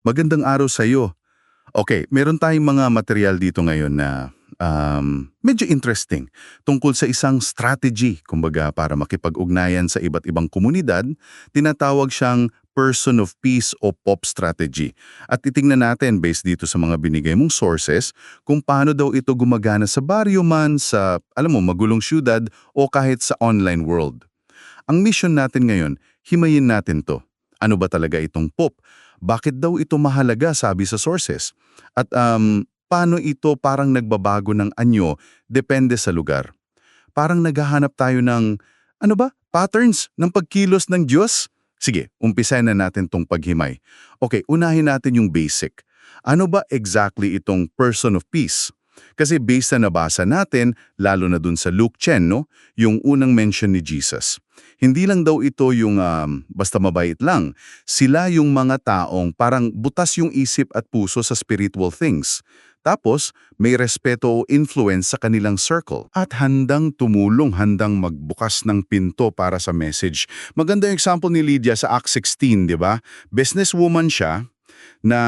Magandang araw sa iyo. Okay, meron tayong mga material dito ngayon na um, medyo interesting tungkol sa isang strategy, kumbaga para makipag-ugnayan sa iba't ibang komunidad, tinatawag siyang person of peace o POP strategy. At titingnan natin based dito sa mga binigay mong sources kung paano daw ito gumagana sa baryo man, sa alam mo, magulong syudad o kahit sa online world. Ang mission natin ngayon, himayin natin to. Ano ba talaga itong POP? Bakit daw ito mahalaga sabi sa sources? At um, paano ito parang nagbabago ng anyo depende sa lugar? Parang naghahanap tayo ng, ano ba, patterns ng pagkilos ng Diyos? Sige, umpisahan na natin tong paghimay. Okay, unahin natin yung basic. Ano ba exactly itong person of peace? Kasi based na nabasa natin, lalo na dun sa Luke 10, no? yung unang mention ni Jesus. Hindi lang daw ito yung um, basta mabait lang. Sila yung mga taong parang butas yung isip at puso sa spiritual things. Tapos, may respeto o influence sa kanilang circle. At handang tumulong, handang magbukas ng pinto para sa message. Maganda yung example ni Lydia sa Act 16, di ba? Businesswoman siya na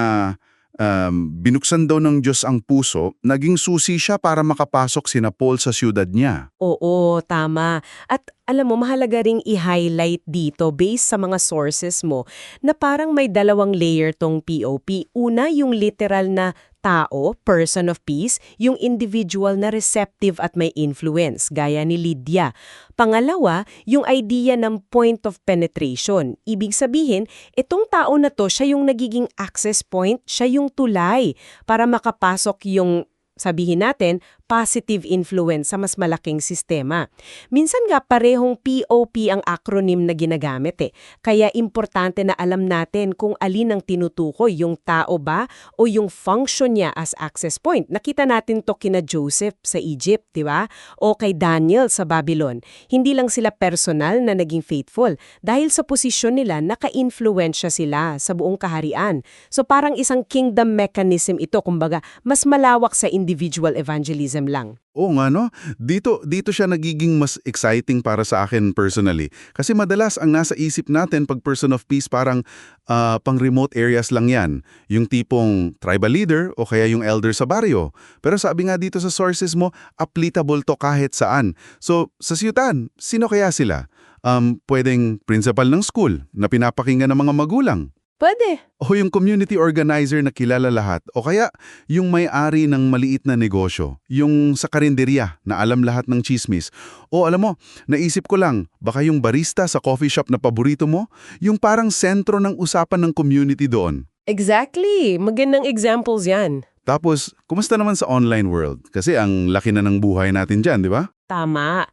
um, binuksan daw ng Diyos ang puso, naging susi siya para makapasok sina Paul sa siyudad niya. Oo, tama. At alam mo, mahalaga ring i-highlight dito based sa mga sources mo na parang may dalawang layer tong POP. Una, yung literal na tao, person of peace, yung individual na receptive at may influence, gaya ni Lydia. Pangalawa, yung idea ng point of penetration. Ibig sabihin, itong tao na to, siya yung nagiging access point, siya yung tulay para makapasok yung sabihin natin, positive influence sa mas malaking sistema. Minsan nga parehong POP ang acronym na ginagamit eh. Kaya importante na alam natin kung alin ang tinutukoy, yung tao ba o yung function niya as access point. Nakita natin to kina Joseph sa Egypt, di ba? O kay Daniel sa Babylon. Hindi lang sila personal na naging faithful dahil sa posisyon nila naka-influensya sila sa buong kaharian. So parang isang kingdom mechanism ito, kumbaga mas malawak sa individual evangelism lang. Oo nga no, dito, dito siya nagiging mas exciting para sa akin personally. Kasi madalas ang nasa isip natin pag person of peace parang ah, pang remote areas lang yan. Yung tipong tribal leader o kaya yung elder sa baryo. Pero sabi nga dito sa sources mo, applicable to kahit saan. So sa siyutan, sino kaya sila? Um, pwedeng principal ng school na pinapakinggan ng mga magulang. Pwede. O yung community organizer na kilala lahat. O kaya yung may-ari ng maliit na negosyo. Yung sa karinderya na alam lahat ng chismis. O alam mo, naisip ko lang, baka yung barista sa coffee shop na paborito mo, yung parang sentro ng usapan ng community doon. Exactly. Magandang examples yan. Tapos, kumusta naman sa online world? Kasi ang laki na ng buhay natin dyan, di ba? Tama.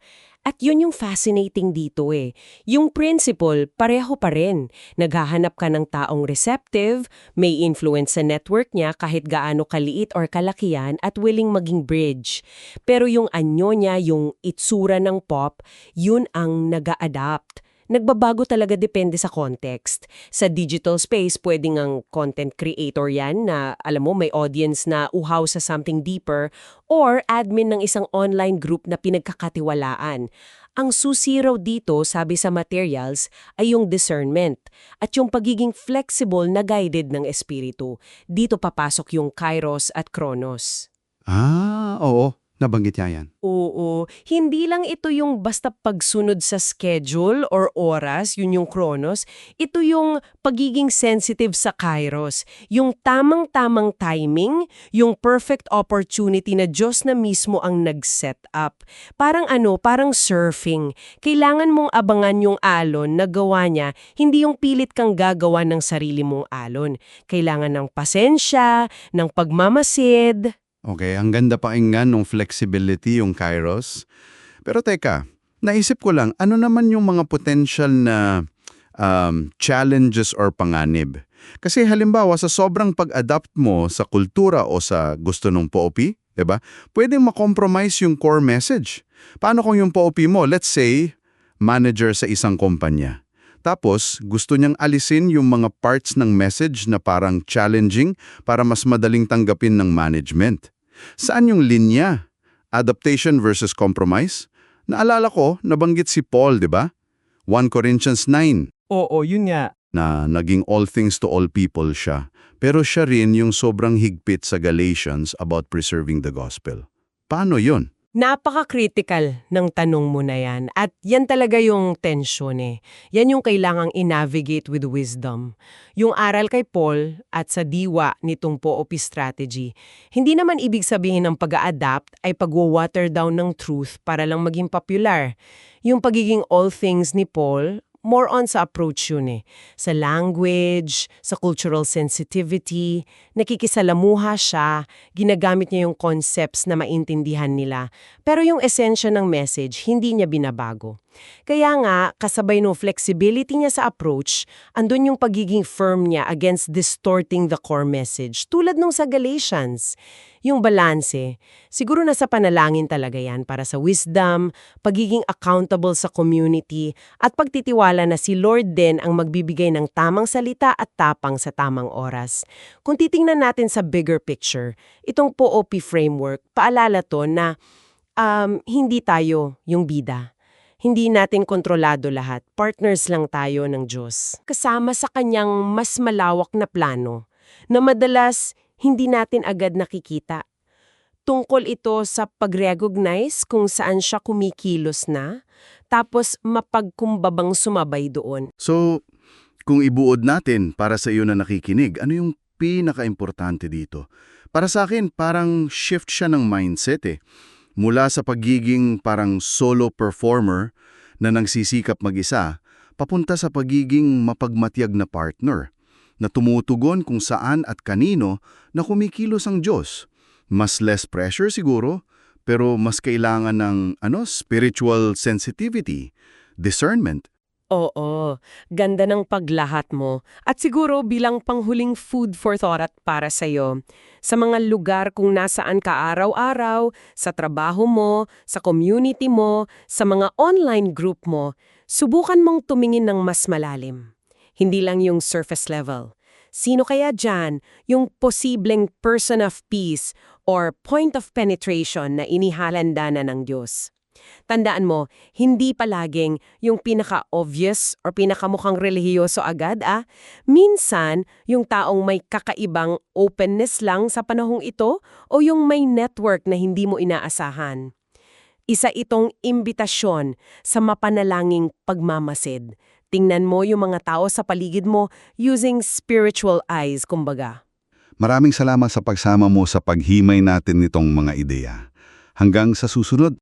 At yun yung fascinating dito eh. Yung principle, pareho pa rin. Naghahanap ka ng taong receptive, may influence sa network niya kahit gaano kaliit or kalakihan at willing maging bridge. Pero yung anyo niya, yung itsura ng pop, yun ang nag-a-adapt. Nagbabago talaga depende sa context. Sa digital space, pwedeng ang content creator yan na, alam mo, may audience na uhaw sa something deeper or admin ng isang online group na pinagkakatiwalaan. Ang susi raw dito, sabi sa materials, ay yung discernment at yung pagiging flexible na guided ng espiritu. Dito papasok yung kairos at kronos. Ah, oo. Nabanggit niya yan. Oo, hindi lang ito yung basta pagsunod sa schedule or oras, yun yung chronos. Ito yung pagiging sensitive sa kairos. Yung tamang-tamang timing, yung perfect opportunity na Diyos na mismo ang nag-set up. Parang ano, parang surfing. Kailangan mong abangan yung alon na gawa niya, hindi yung pilit kang gagawa ng sarili mong alon. Kailangan ng pasensya, ng pagmamasid. Okay, ang ganda pakinggan ng flexibility, yung kairos. Pero teka, naisip ko lang, ano naman yung mga potential na um, challenges or panganib? Kasi halimbawa, sa sobrang pag-adapt mo sa kultura o sa gusto ng POP, di ba? Pwedeng makompromise yung core message. Paano kung yung POP mo, let's say, manager sa isang kumpanya. Tapos, gusto niyang alisin yung mga parts ng message na parang challenging para mas madaling tanggapin ng management. Saan yung linya? Adaptation versus compromise? Naalala ko, nabanggit si Paul, di ba? 1 Corinthians 9. Oo, yun nga. na naging all things to all people siya. Pero siya rin yung sobrang higpit sa Galatians about preserving the gospel. Paano yon? Napaka-critical ng tanong mo na yan. At yan talaga yung tensyon eh. Yan yung kailangang i-navigate with wisdom. Yung aral kay Paul at sa diwa nitong POOP strategy, hindi naman ibig sabihin ng pag adapt ay pag-water down ng truth para lang maging popular. Yung pagiging all things ni Paul, more on sa approach yun eh. Sa language, sa cultural sensitivity, nakikisalamuha siya, ginagamit niya yung concepts na maintindihan nila. Pero yung esensya ng message, hindi niya binabago. Kaya nga, kasabay no flexibility niya sa approach, andun yung pagiging firm niya against distorting the core message, tulad nung sa Galatians. Yung balanse, siguro nasa panalangin talaga yan para sa wisdom, pagiging accountable sa community, at pagtitiwala na si Lord din ang magbibigay ng tamang salita at tapang sa tamang oras. Kung titingnan natin sa bigger picture, itong POOP framework, paalala to na um, hindi tayo yung bida. Hindi natin kontrolado lahat. Partners lang tayo ng Diyos. Kasama sa kanyang mas malawak na plano na madalas hindi natin agad nakikita. Tungkol ito sa pag-recognize kung saan siya kumikilos na, tapos mapagkumbabang sumabay doon. So, kung ibuod natin para sa iyo na nakikinig, ano yung pinaka-importante dito? Para sa akin, parang shift siya ng mindset eh. Mula sa pagiging parang solo performer na nangsisikap mag-isa, papunta sa pagiging mapagmatyag na partner na tumutugon kung saan at kanino na kumikilos ang Diyos. Mas less pressure siguro, pero mas kailangan ng ano, spiritual sensitivity, discernment, Oo, ganda ng paglahat mo. At siguro bilang panghuling food for thought at para sa'yo, sa mga lugar kung nasaan ka araw-araw, sa trabaho mo, sa community mo, sa mga online group mo, subukan mong tumingin ng mas malalim. Hindi lang yung surface level. Sino kaya dyan yung posibleng person of peace or point of penetration na inihalanda na ng Diyos? Tandaan mo, hindi palaging yung pinaka-obvious or pinakamukhang relihiyoso agad ah. Minsan, yung taong may kakaibang openness lang sa panahong ito o yung may network na hindi mo inaasahan. Isa itong imbitasyon sa mapanalanging pagmamasid. Tingnan mo yung mga tao sa paligid mo using spiritual eyes, kumbaga. Maraming salamat sa pagsama mo sa paghimay natin nitong mga ideya. Hanggang sa susunod.